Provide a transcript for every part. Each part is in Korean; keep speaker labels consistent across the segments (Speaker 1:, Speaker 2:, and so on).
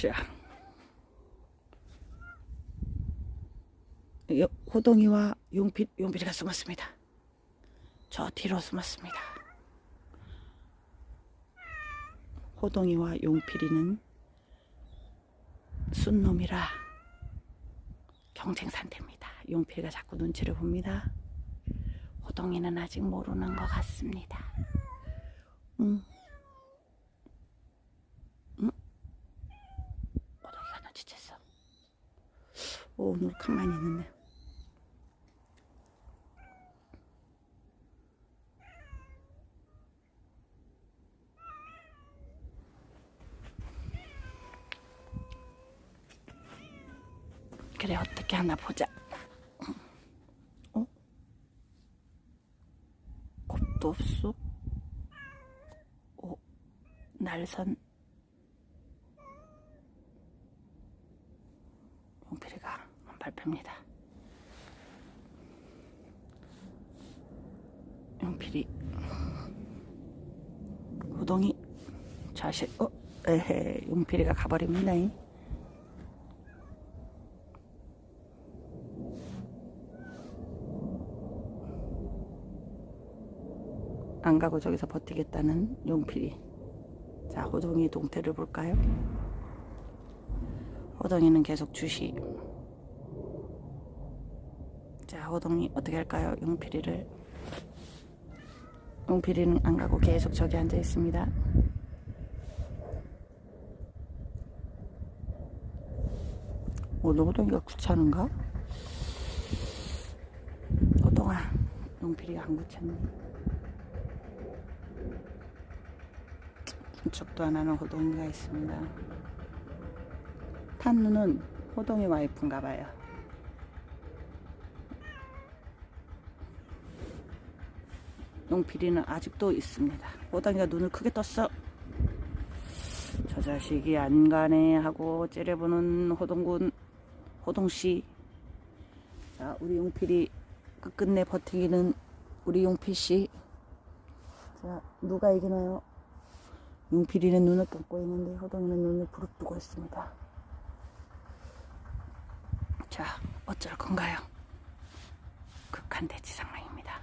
Speaker 1: 자. 여- 호동이와 용필, 용필이가 숨었습니다. 저 뒤로 숨었습니다. 호동이와 용필이는 순놈이라 경쟁 상태입니다. 용필이가 자꾸 눈치를 봅니다. 호동이는 아직 모르는 것 같습니다. 응. 응? 눈치챘어. 오, 오늘 가만히 있는데. 그래 어떻게 하나 보자. 어? 겁도 없어. 어? 날선 용필이가 한 발표입니다. 용필이 호동이 자식 어 에헤 용필이가 가버립니다. 잉. 안 가고 저기서 버티겠다는 용필이. 자, 호동이 동태를 볼까요? 호동이는 계속 주시. 자, 호동이 어떻게 할까요? 용필이를. 용필이는 안 가고 계속 저기 앉아 있습니다. 오늘 호동이가 귀찮은가? 호동아, 용필이가 안 귀찮네. 분척도 안 하는 호동이가 있습니다. 탄누는 호동이 와이프인가 봐요. 용필이는 아직도 있습니다. 호동이가 눈을 크게 떴어. 저 자식이 안 가네 하고 째려보는 호동군, 호동씨. 자, 우리 용필이 끝끝내 버티기는 우리 용필씨. 자, 누가 이기나요? 용필이는 눈을 감고 있는데 호동이는 눈을 부릅뜨고 있습니다. 자, 어쩔 건가요? 극한 대치 상황입니다.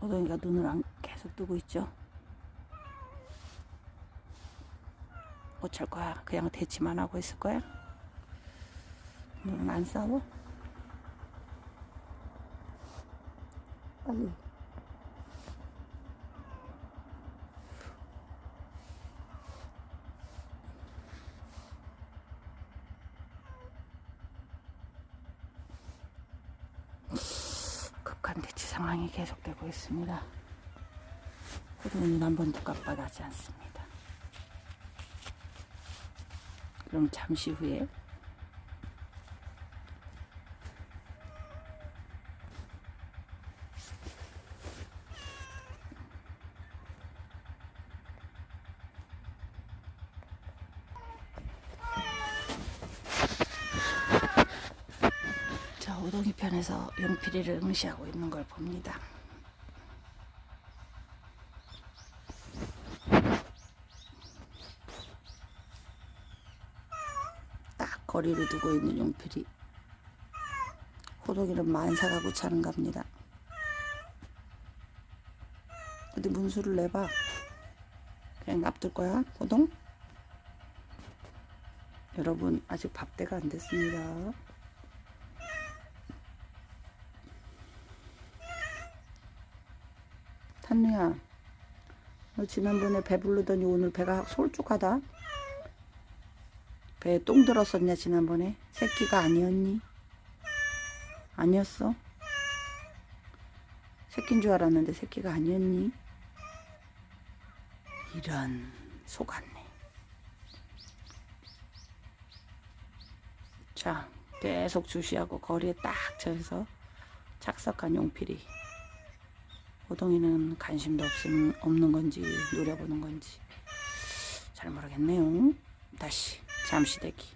Speaker 1: 호동이가 눈을 안 계속 뜨고 있죠. 어쩔 거야? 그냥 대치만 하고 있을 거야? 눈은 안 싸워? 빨리. 극한 대치 상황이 계속되고 있습니다. 호동이는 한 번도 깜빡하지 않습니다. 그럼 잠시 후에 자, 오동이 용필이를 응시하고 있는 걸 봅니다. 딱 거리를 두고 있는 용필이 호동이는 만사가 구차는 갑니다. 어디 문수를 내봐. 그냥 납둘 거야, 호동? 여러분, 아직 밥대가 안 됐습니다. 탄누야, 너 지난번에 배부르더니 오늘 배가 솔쭉하다. 배에 똥 들었었냐 지난번에? 새끼가 아니었니? 아니었어? 새끼인 줄 알았는데 새끼가 아니었니? 이런 속았네. 자, 계속 주시하고 거리에 딱 쳐서 착석한 용필이. 호동이는 관심도 없음, 없는 건지 노려보는 건지 잘 모르겠네요. 다시 잠시 대기.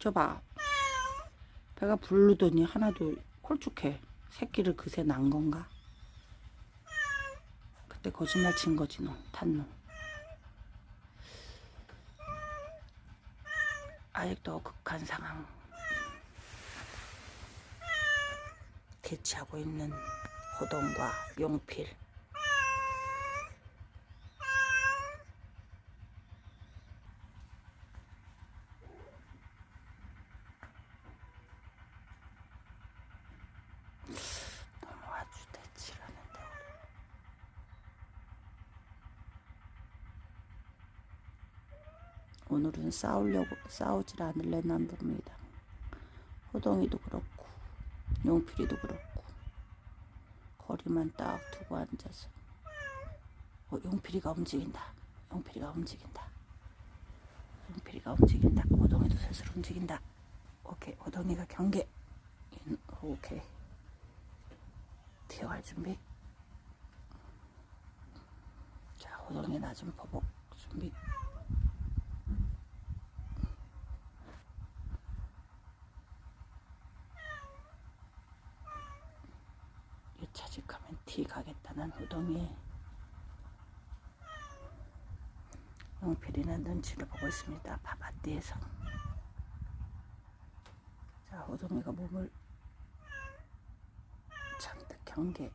Speaker 1: 줘봐. 배가 부르더니 하나도 콜쭉해. 새끼를 그새 난 건가? 그때 거짓말 친 거지 너, 탄노. 아직도 극한 상황. 대치하고 있는 호동과 용필. 너무 아주 대치를 하는데 오늘은 싸우려고 싸우질 않을래난 봅니다. 호동이도 그렇고 용필이도 그렇고 거리만 딱 두고 앉아서 어, 용필이가 움직인다. 용필이가 움직인다. 용필이가 움직인다. 호동이도 슬슬 움직인다. 오케이 호동이가 경계. 인, 오케이 튀어갈 준비. 자 호동이 낮은 포복 준비. 티 가겠다는 호동이 용필이는 눈치를 보고 있습니다. 바바띠에서 자 호동이가 몸을 잔뜩 경계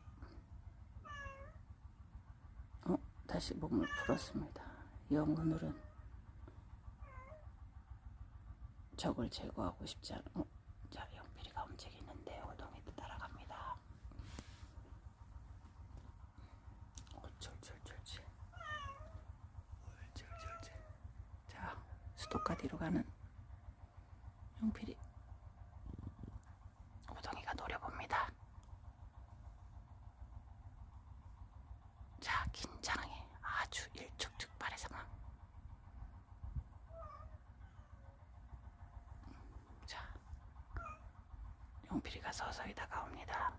Speaker 1: 어 다시 몸을 풀었습니다. 영 오늘은 적을 제거하고 싶지 않아 어, 자 용필이가 움직이는데 호동이도 따라갑니다. 옳줄줄줄줄 옳줄줄줄 자 수도가 뒤로 가는 용필이 호동이가 노려봅니다. 자 긴장해. 아주 일촉즉발의 상황 자 용필이가 서서히 다가옵니다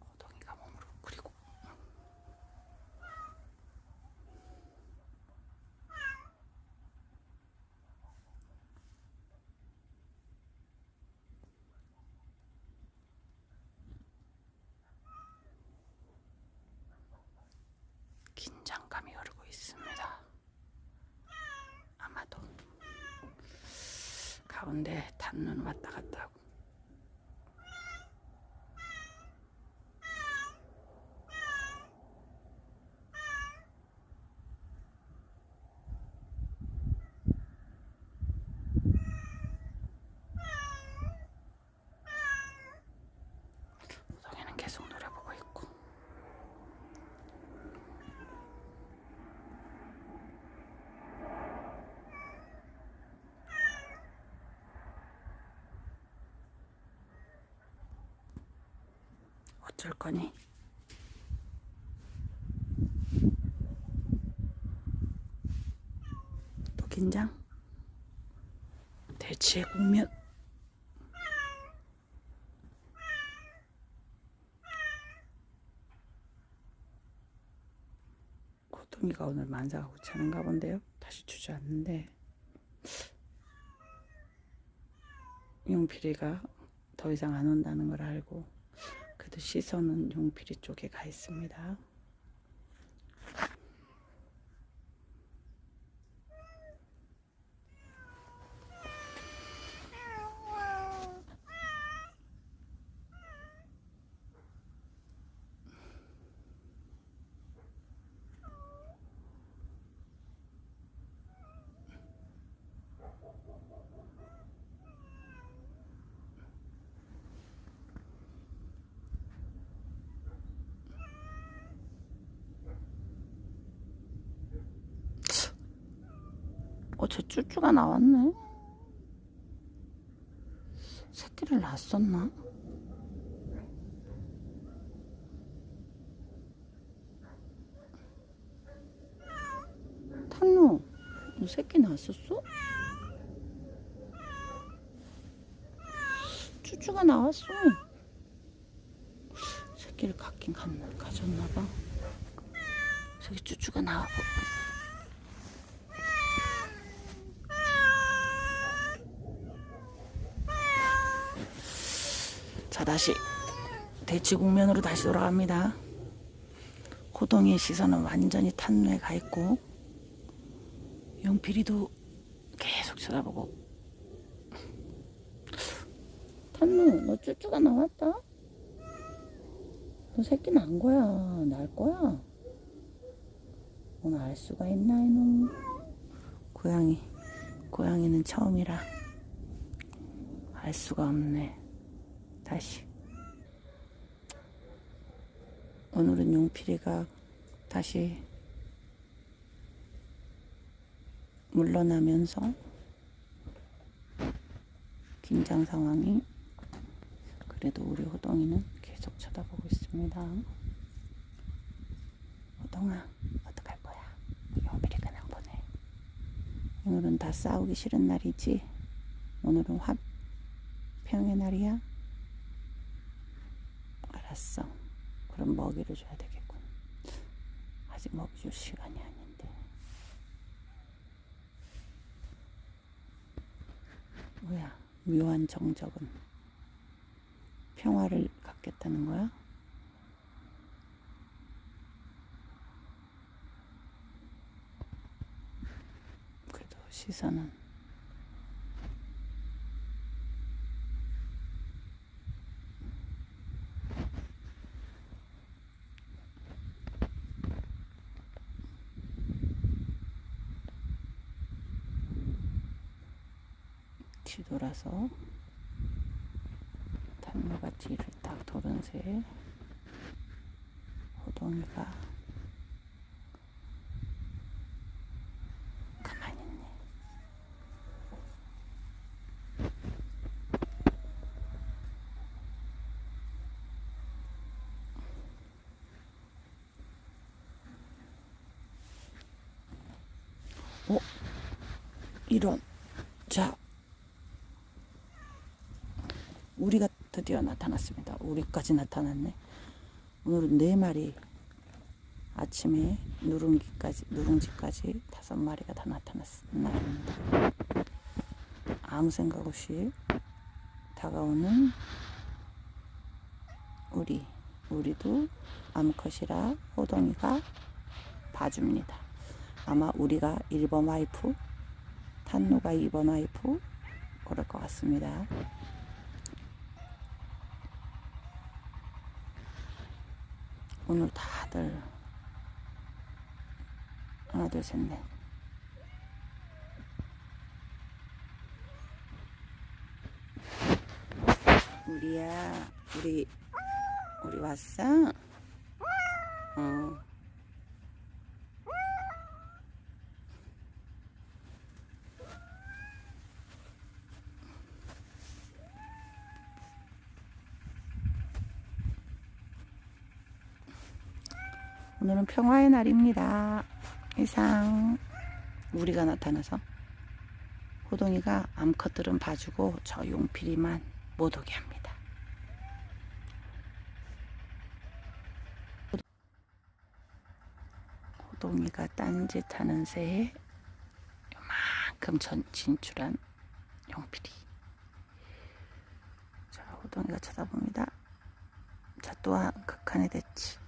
Speaker 1: 호동이가 몸을 웅크리고 긴장감이 흐르고 있습니다. 아마도 가운데 단눈 왔다 갔다 하고 우동이는 계속 노려보고 있고 어쩔 거니? 또 긴장? 대치의 국면 호동이가 오늘 만사가 고차는가 본데요 다시 주저앉는데 용필이가 더 이상 안 온다는 걸 알고 그래도 시선은 용필이 쪽에 가 있습니다. 어, 저 쭈쭈가 나왔네. 새끼를 낳았었나? 탄노, 너 새끼 낳았었어? 쭈쭈가 나왔어. 새끼를 갖긴 갔나, 가졌나봐. 저기 쭈쭈가 나와. 다시 대치 국면으로 다시 돌아갑니다. 호동이의 시선은 완전히 탄누에 가 있고 용필이도 계속 쳐다보고 탄누 너 쭈쭈가 나왔다? 너 새끼 난 거야 날 거야 오늘 알 수가 있나 이놈 고양이 고양이는 처음이라 알 수가 없네 다시 오늘은 용필이가 다시 물러나면서 긴장 상황이 그래도 우리 호동이는 계속 쳐다보고 있습니다. 호동아 어떡할 거야? 용필이 그냥 보내. 오늘은 다 싸우기 싫은 날이지. 오늘은 화평의 날이야. 알았어. 그럼 먹이를 줘야 되겠군. 아직 먹이 줄 시간이 아닌데. 뭐야, 묘한 정적은 평화를 갖겠다는 거야? 그래도 시선은 뒤돌아서 단무가 뒤를 딱 돌은 새에 호동이가 가만히 있네. 어? 이런. 자, 우리가 드디어 나타났습니다. 우리까지 나타났네. 오늘은 네 마리 아침에 누룽지까지 누룽지까지 다섯 마리가 다 나타났는 날입니다. 아무 생각 없이 다가오는 우리 우리도 암컷이라 호동이가 봐줍니다. 아마 우리가 1번 와이프, 탄노가 2번 와이프 그럴 것 같습니다. 오늘 다들 하나 둘 셋 넷 우리야 우리 우리 왔어? 어 오늘은 평화의 날입니다. 이상 우리가 나타나서 호동이가 암컷들은 봐주고 저 용필이만 못 오게 합니다. 호동이가 딴짓하는 새에 요만큼 전 진출한 용필이. 자, 호동이가 쳐다봅니다. 자, 또한 극한의 대치.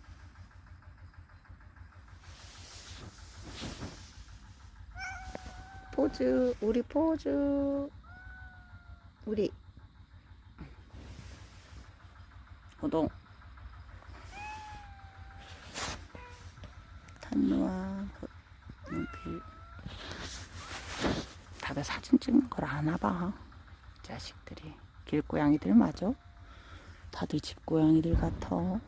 Speaker 1: 포즈 우리 포즈. 우리. 호동. 탄누와 눈필 다들 사진 찍는 걸 아나 봐. 자식들이. 길고양이들 맞아? 다들 집 고양이들 같아.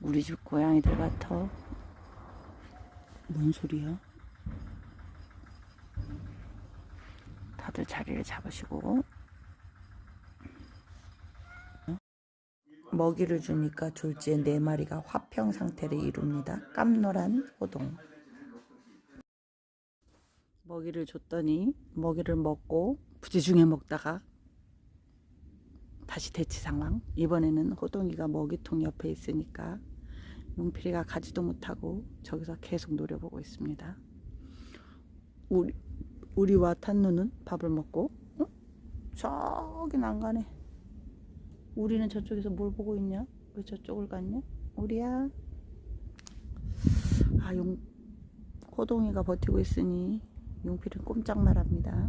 Speaker 1: 우리 집 고양이들 같아. 뭔 소리야? 다들 자리를 잡으시고 먹이를 주니까 졸지에 네 마리가 화평 상태를 이룹니다. 깜놀한 호동. 먹이를 줬더니 먹이를 먹고 부지중에 먹다가 다시 대치 상황. 이번에는 호동이가 먹이통 옆에 있으니까 용필이가 가지도 못하고 저기서 계속 노려보고 있습니다. 우리 우리와 탄누는 밥을 먹고 어? 저기 난간에 우리는 저쪽에서 뭘 보고 있냐? 왜 저쪽을 갔냐? 우리야. 아, 용, 호동이가 버티고 있으니 용필은 꼼짝 말합니다.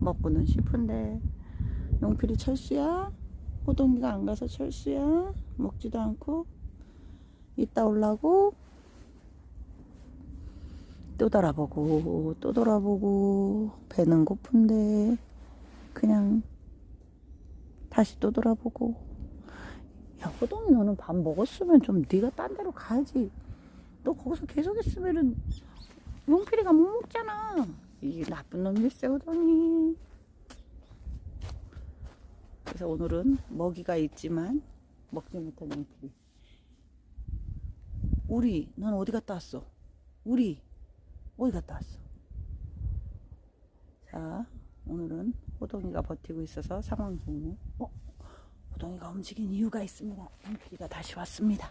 Speaker 1: 먹고는 싶은데. 용필이 철수야? 호동이가 안 가서 철수야? 먹지도 않고? 이따 올라고? 또 돌아보고, 또 돌아보고, 배는 고픈데, 그냥 다시 또 돌아보고. 야, 호동이 너는 밥 먹었으면 좀 네가 딴 데로 가야지. 너 거기서 계속 있으면은 용필이가 못 먹잖아. 이 나쁜 놈일세 호동이. 그래서 오늘은 먹이가 있지만 먹지 못한 용필이. 우리, 넌 어디 갔다 왔어? 우리, 어디 갔다 왔어? 자, 오늘은 호동이가 버티고 있어서 상황 종료. 어? 호동이가 움직인 이유가 있습니다. 용필이가 다시 왔습니다.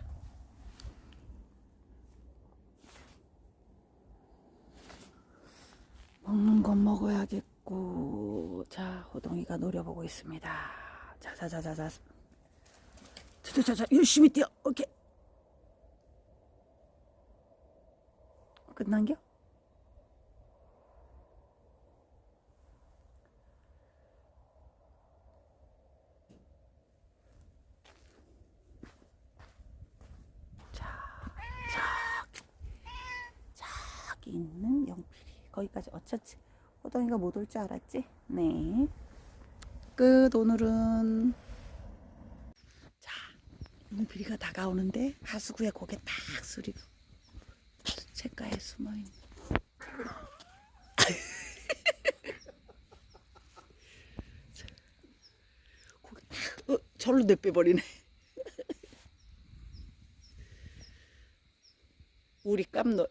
Speaker 1: 먹는 건 먹어야겠고, 자, 호동이가 노려보고 있습니다. 자 자 자 자 자. 자 자자자, 열심히 뛰어. 오케이. 끝난겨? 저기 있는 영필이. 거기까지 어쩌지? 호동이가 못 올 줄 알았지? 네. 끝 오늘은. 자 영필이가 다가오는데 하수구에 고개 딱 숙이고 냇가에 숨어있는. 고개 딱 어, 절로 내빼버리네. 우리 깜놀